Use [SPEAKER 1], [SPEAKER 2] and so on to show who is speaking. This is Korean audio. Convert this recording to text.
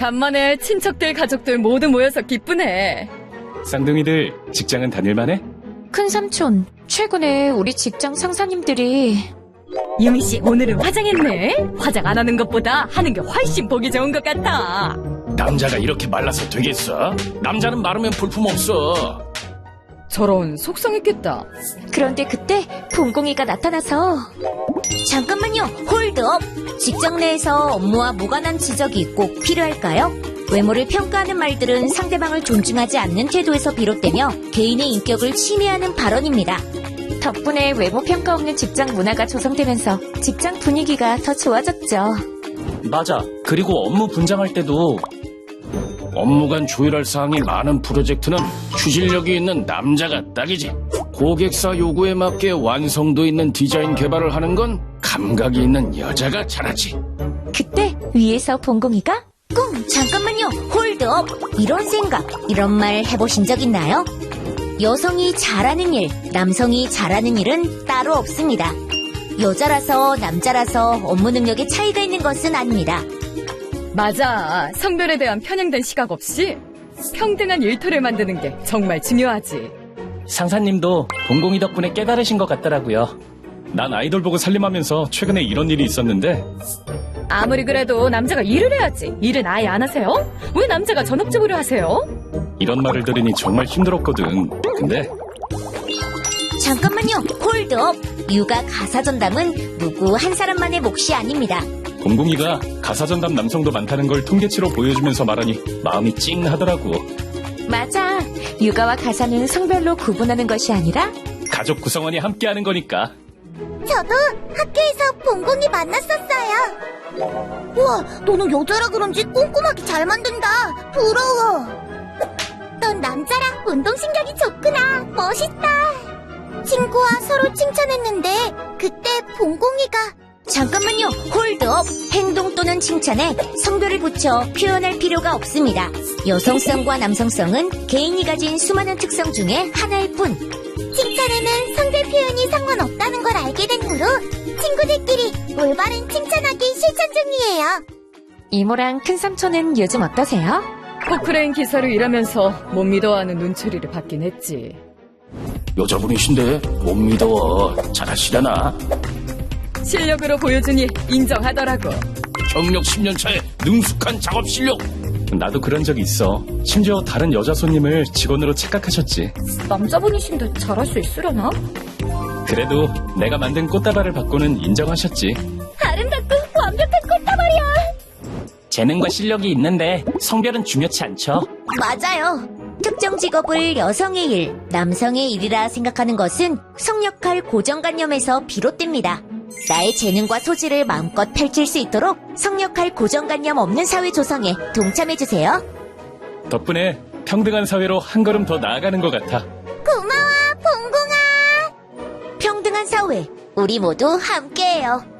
[SPEAKER 1] 간만에 친척들, 가족들 모두 모여서 기쁘네.
[SPEAKER 2] 쌍둥이들 직장은 다닐만해?
[SPEAKER 3] 큰 삼촌, 최근에 우리 직장 상사님들이
[SPEAKER 1] 유미 씨, 오늘은 화장했네? 화장 안 하는 것보다 하는 게 훨씬 보기 좋은 것 같아.
[SPEAKER 4] 남자가 이렇게 말라서 되겠어? 남자는 마르면 볼품없어.
[SPEAKER 1] 저런, 속상했겠다.
[SPEAKER 3] 그런데 그때 봉공이가 나타나서 잠깐만요, 홀드업. 직장 내에서 업무와 무관한 지적이 꼭 필요할까요? 외모를 평가하는 말들은 상대방을 존중하지 않는 태도에서 비롯되며 개인의 인격을 침해하는 발언입니다. 덕분에 외모 평가 없는 직장 문화가 조성되면서 직장 분위기가 더 좋아졌죠.
[SPEAKER 4] 맞아. 그리고 업무 분장할 때도 업무 간 조율할 사항이 많은 프로젝트는 추진력이 있는 남자가 딱이지. 고객사 요구에 맞게 완성도 있는 디자인 개발을 하는 건 감각이 있는 여자가 잘하지.
[SPEAKER 3] 그때 위에서 봉공이가 꿍 잠깐만요 홀드업 이런 생각 이런 말 해보신 적 있나요? 여성이 잘하는 일 남성이 잘하는 일은 따로 없습니다 여자라서 남자라서 업무 능력에 차이가 있는 것은 아닙니다
[SPEAKER 1] 맞아. 성별에 대한 편향된 시각 없이 평등한 일터를 만드는 게 정말 중요하지.
[SPEAKER 2] 상사님도 공공이 덕분에 깨달으신 것 같더라고요. 난 아이돌 보고 살림하면서 최근에 이런 일이 있었는데
[SPEAKER 1] 아무리 그래도 남자가 일을 해야지. 일은 아예 안 하세요? 왜 남자가 전업주부를 하세요?
[SPEAKER 2] 이런 말을 들으니 정말 힘들었거든. 근데
[SPEAKER 3] 잠깐만요 홀드업 육아 가사 전담은 누구 한 사람만의 몫이 아닙니다
[SPEAKER 2] 공공이가 가사 전담 남성도 많다는 걸 통계치로 보여주면서 말하니 마음이 찡하더라고.
[SPEAKER 3] 맞아 육아와 가사는 성별로 구분하는 것이 아니라
[SPEAKER 2] 가족 구성원이 함께하는 거니까.
[SPEAKER 5] 저도 학교에서 봉공이 만났었어요. 우와, 너는 여자라 그런지 꼼꼼하게 잘 만든다. 부러워. 넌 남자라 운동신경이 좋구나. 멋있다. 친구와 서로 칭찬했는데 그때 봉공이가
[SPEAKER 3] 잠깐만요. 홀드업. 행동 또는 칭찬에 성별을 붙여 표현할 필요가 없습니다. 여성성과 남성성은 개인이 가진 수많은 특성 중에 하나일 뿐.
[SPEAKER 5] 칭찬에는 성별 표현이 상관없 올바른 칭찬하기 실천 중이에요.
[SPEAKER 3] 이모랑 큰 삼촌은 요즘 어떠세요?
[SPEAKER 1] 포크레인 기사로 일하면서 못 믿어하는 눈초리를 받긴 했지.
[SPEAKER 4] 여자분이신데 못 믿어. 잘하시려나?
[SPEAKER 1] 실력으로 보여주니 인정하더라고.
[SPEAKER 4] 경력 10년 차에 능숙한 작업 실력.
[SPEAKER 2] 나도 그런 적이 있어. 심지어 다른 여자 손님을 직원으로 착각하셨지.
[SPEAKER 1] 남자분이신데 잘할 수 있으려나?
[SPEAKER 2] 그래도 내가 만든 꽃다발을 받고는 인정하셨지.
[SPEAKER 5] 아름답고 완벽한 꽃다발이야.
[SPEAKER 2] 재능과 실력이 있는데 성별은 중요치 않죠.
[SPEAKER 3] 맞아요. 특정 직업을 여성의 일, 남성의 일이라 생각하는 것은 성역할 고정관념에서 비롯됩니다. 나의 재능과 소질을 마음껏 펼칠 수 있도록 성역할 고정관념 없는 사회 조성에 동참해주세요.
[SPEAKER 2] 덕분에 평등한 사회로 한 걸음 더 나아가는 것 같아.
[SPEAKER 5] 고마워, 봉공아.
[SPEAKER 3] 사회, 우리 모두 함께해요.